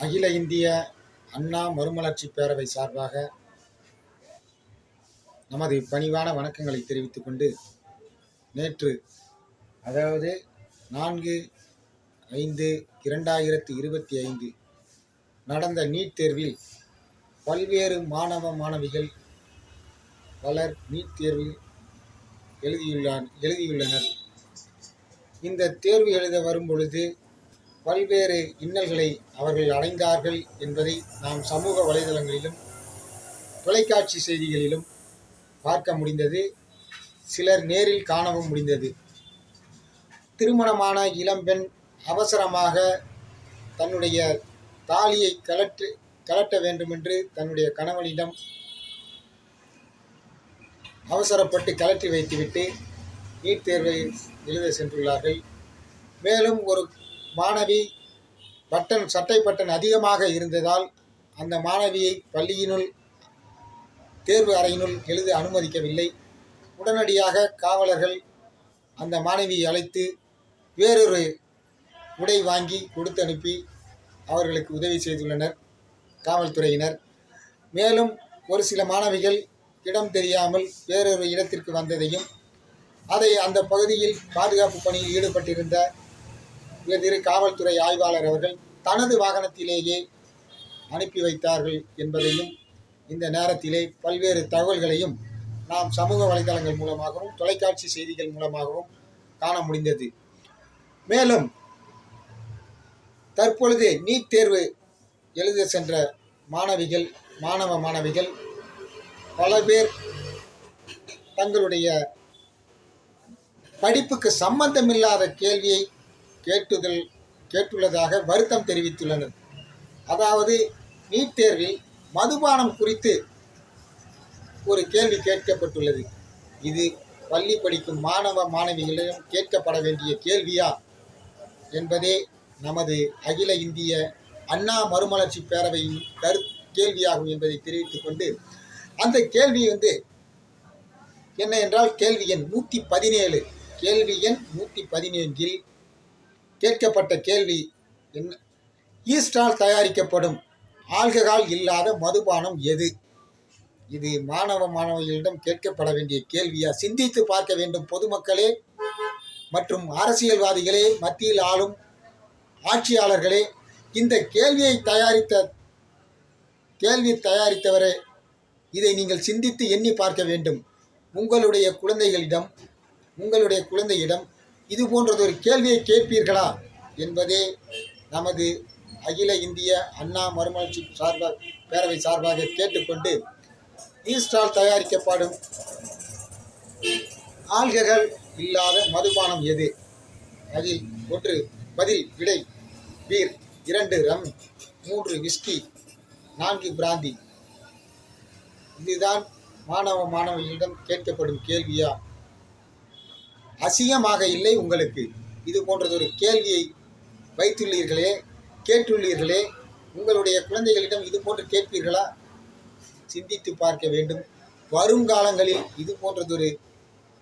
அகில இந்திய அண்ணா மறுமலர்ச்சி பேரவை சார்பாக நமது பணிவான வணக்கங்களை தெரிவித்துக் கொண்டு நேற்று அதாவது நான்கு ஐந்து இரண்டாயிரத்தி இருபத்தி ஐந்து நடந்த நீட் தேர்வில் பல்வேறு மாணவ மாணவிகள் பலர் நீட் தேர்வில் எழுதியுள்ளார் எழுதியுள்ளனர். இந்த தேர்வு எழுத வரும் பொழுது பல்வேறு இன்னல்களை அவர்கள் அடைந்தார்கள் என்பதை நாம் சமூக வலைதளங்களிலும் தொலைக்காட்சி செய்திகளிலும் பார்க்க முடிந்தது. சிலர் நேரில் காணவும் முடிந்தது. திருமணமான இளம்பெண் அவசரமாக தன்னுடைய தாலியை கலட்டு கலட்ட வேண்டுமென்று தன்னுடைய கணவனிடம் அவசரப்பட்டு கலட்டி வைத்துவிட்டு நீட் தேர்வை எழுத சென்றுள்ளார்கள். மேலும் ஒரு மாணவி பட்டன் சட்டை பட்டன் அதிகமாக இருந்ததால் அந்த மாணவியை பள்ளியினுள் தேர்வு அறையினுள் எழுத அனுமதிக்கவில்லை. உடனடியாக காவலர்கள் அந்த மாணவியை அழைத்து வேறொரு உடை வாங்கி கொடுத்து அனுப்பி அவர்களுக்கு உதவி செய்துள்ளனர் காவல்துறையினர். மேலும் ஒரு சில மாணவிகள் இடம் தெரியாமல் வேறொரு இடத்திற்கு வந்ததையும் அதை அந்த பகுதியில் பாதுகாப்பு பணியில் ஈடுபட்டிருந்த திரு காவல்துறை ஆய்வாளர் அவர்கள் தனது வாகனத்திலேயே அனுப்பி வைத்தார்கள் என்பதையும் இந்த நேரத்திலே பல்வேறு தகவல்களையும் நாம் சமூக வலைதளங்கள் மூலமாகவும் தொலைக்காட்சி செய்திகள் மூலமாகவும் காண முடிந்தது. மேலும் தற்பொழுது நீட் தேர்வு எழுத சென்ற மாணவிகள் மாணவ மாணவிகள் பல பேர் தங்களுடைய படிப்புக்கு சம்பந்தமில்லாத கேள்வியை கேட்டுதல் கேட்டுள்ளதாக வருத்தம் தெரிவித்துள்ளனர். அதாவது நீட் தேர்வில் மதுபானம் குறித்து ஒரு கேள்வி கேட்கப்பட்டுள்ளது. இது பள்ளி படிக்கும் மாணவ மாணவிகளிடம் கேட்கப்பட வேண்டிய கேள்வியா? என்பதே நமது அகில இந்திய அண்ணா மறுமலர்ச்சி பேரவையின் கரு கேள்வியாகும் என்பதை தெரிவித்துக் கொண்டு அந்த கேள்வி வந்து என்ன என்றால் கேள்வி எண் நூற்றி பதினேழு. கேள்வி எண் நூற்றி பதினேழில் கேட்கப்பட்ட கேள்வி என்ன? ஈஸ்டால் தயாரிக்கப்படும் ஆல்கஹால் இல்லாத மதுபானம் எது? இது மாணவ மாணவிகளிடம் கேட்கப்பட வேண்டிய கேள்வியா? சிந்தித்து பார்க்க வேண்டும் பொதுமக்களே மற்றும் அரசியல்வாதிகளே மத்தியில் ஆளும் ஆட்சியாளர்களே. இந்த கேள்வியை தயாரித்த கேள்வி தயாரித்தவரே இதை நீங்கள் சிந்தித்து எண்ணி பார்க்க வேண்டும். உங்களுடைய குழந்தைகளிடம் உங்களுடைய குழந்தையிடம் இது போன்றதொரு கேள்வியை கேட்பீர்களா என்பதே நமது அகில இந்திய அண்ணா மறுமலர்ச்சி சார்பாக பேரவை சார்பாக கேட்டுக்கொண்டு ஈஸ்டால் தயாரிக்கப்படும் ஆல்கஹால் இல்லாத மதுபானம் எது? அதில் ஒன்று பதில் விடை பீர் இரண்டு ரம் மூன்று விஸ்கி நான்கு பிராந்தி. இதுதான் மாணவ மாணவிகளிடம் கேட்கப்படும் கேள்வியா? அசிங்கமாக இல்லை உங்களுக்கு. இது போன்றதொரு கேள்வியை வைத்துள்ளீர்களே கேட்டுள்ளீர்களே. உங்களுடைய குழந்தைகளிடம் இது போன்று கேட்பீர்களா? சிந்தித்து பார்க்க வேண்டும். வருங்காலங்களில் இது போன்றதொரு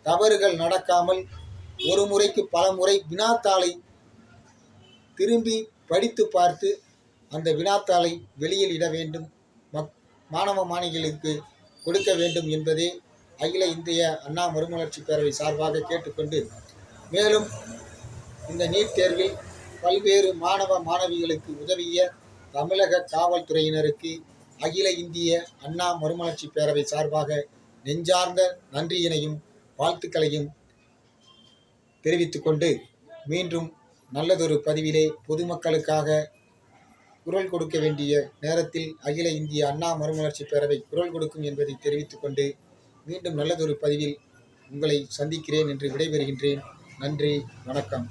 தவறுகள் நடக்காமல் ஒரு முறைக்கு பல முறை வினாத்தாளை திரும்பி படித்து பார்த்து அந்த வினாத்தாளை வெளியில் இட வேண்டும். மக் மாணவ மாணவிகளுக்கு கொடுக்க வேண்டும் என்பதே அகில இந்திய அண்ணா மறுமலர்ச்சி பேரவை சார்பாக கேட்டுக்கொண்டு மேலும் இந்த நீட் தேர்வில் பல்வேறு மாணவ மாணவிகளுக்கு உதவிய தமிழக காவல்துறையினருக்கு அகில இந்திய அண்ணா மறுமலர்ச்சி பேரவை சார்பாக நெஞ்சார்ந்த நன்றியினையும் வாழ்த்துக்களையும் தெரிவித்துக்கொண்டு மீண்டும் நல்லதொரு பதிவிலே பொதுமக்களுக்காக குரல் கொடுக்க வேண்டிய நேரத்தில் அகில இந்திய அண்ணா மறுமலர்ச்சி பேரவை குரல் கொடுக்கும் என்பதை தெரிவித்துக்கொண்டு மீண்டும் நல்லதொரு பதிவில் உங்களை சந்திக்கிறேன் என்று விடைபெறுகின்றேன். நன்றி வணக்கம்.